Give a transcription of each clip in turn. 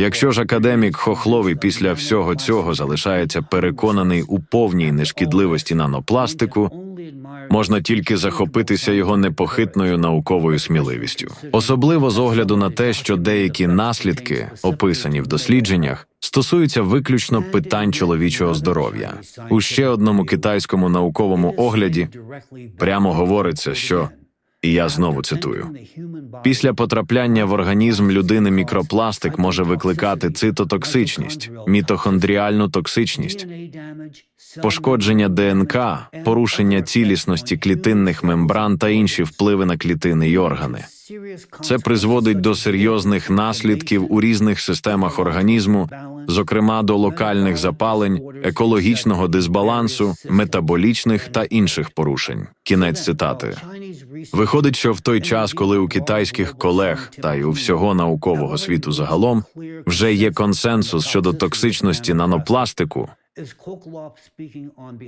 Якщо ж академік Хохловий після всього цього залишається переконаний у повній нешкідливості нанопластику, можна тільки захопитися його непохитною науковою сміливістю, особливо з огляду на те, що деякі наслідки, описані в дослідженнях, стосуються виключно питань чоловічого здоров'я. У ще одному китайському науковому огляді прямо говориться, що і я знову цитую. Після потрапляння в організм людини мікропластик може викликати цитотоксичність, мітохондріальну токсичність, пошкодження ДНК, порушення цілісності клітинних мембран та інші впливи на клітини й органи. Це призводить до серйозних наслідків у різних системах організму, зокрема до локальних запалень, екологічного дисбалансу, метаболічних та інших порушень. Кінець цитати. Виходить, що в той час, коли у китайських колег та й у всього наукового світу загалом вже є консенсус щодо токсичності нанопластику,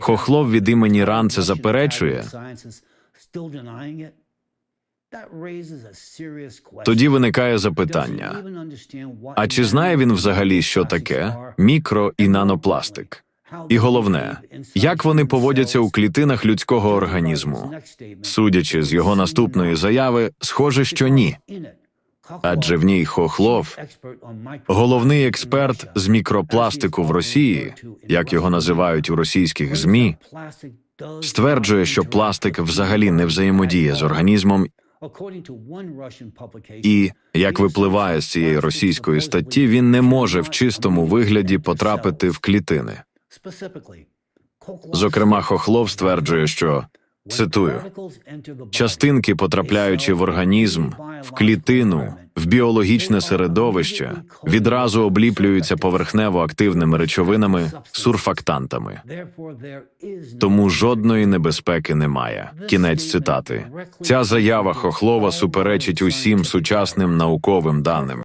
Хохлов від імені РАН це заперечує. Тоді виникає запитання: а чи знає він взагалі, що таке мікро і нанопластик? І головне, як вони поводяться у клітинах людського організму? Судячи з його наступної заяви, схоже, що ні. Адже в ній Хохлов, головний експерт з мікропластику в Росії, як його називають у російських ЗМІ, стверджує, що пластик взагалі не взаємодіє з організмом, і як випливає з цієї російської статті, він не може в чистому вигляді потрапити в клітини. Зокрема, Хохлов стверджує, що цитую частинки, потрапляючи в організм, в клітину, біологічне середовище, відразу обліплюються поверхнево активними речовинами, сурфактантами. Тому жодної небезпеки немає. Кінець цитати. Ця заява Хохлова суперечить усім сучасним науковим даним.